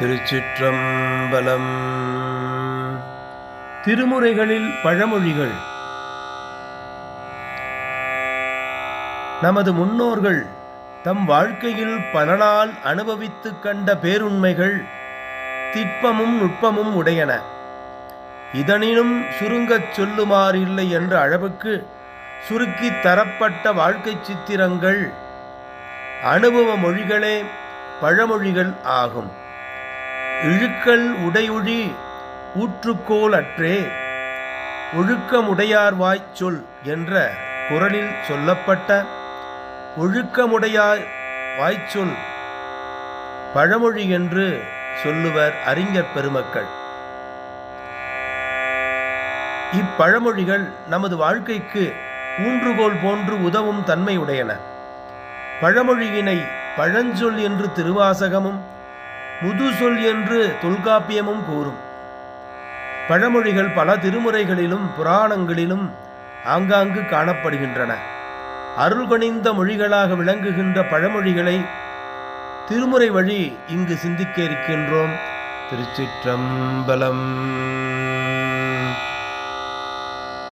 திருச்சிற்றம்பலம். திருமுறைகளில் பழமொழிகள். நமது முன்னோர்கள் தம் வாழ்க்கையில் பல நாள் அனுபவித்து கண்ட பேருண்மைகள் திட்பமும் நுட்பமும் உடையன. இதனினும் சுருங்கச் சொல்லுமாறில்லை என்ற அளவுக்கு சுருக்கி தரப்பட்ட வாழ்க்கை சித்திரங்கள் அனுபவ மொழிகளே பழமொழிகள் ஆகும். இழுக்கல் உடையுழி ஊற்றுக்கோல் அற்றே. ஒழுக்கமுடையார்வாய்ச் சொல் என்ற குரலில் சொல்லப்பட்ட ஒழுக்கமுடையார் வாய்ச்சொல் பழமொழி என்று சொல்லுவர் அறிஞர் பெருமக்கள். இப்பழமொழிகள் நமது வாழ்க்கைக்கு ஊன்றுகோல் போன்று உதவும் தன்மையுடையன. பழமொழியினை பழஞ்சொல் என்று திருவாசகமும் முதுசொல் என்று தொல்காப்பியமும் கூறும். பழமொழிகள் பல திருமுறைகளிலும் புராணங்களிலும் ஆங்காங்கு காணப்படுகின்றன. அருள்கணிந்த மொழிகளாக விளங்குகின்ற பழமொழிகளை திருமுறை வழி இங்கு சிந்திக்க இருக்கின்றோம். திருச்சிற்றம்பலம்.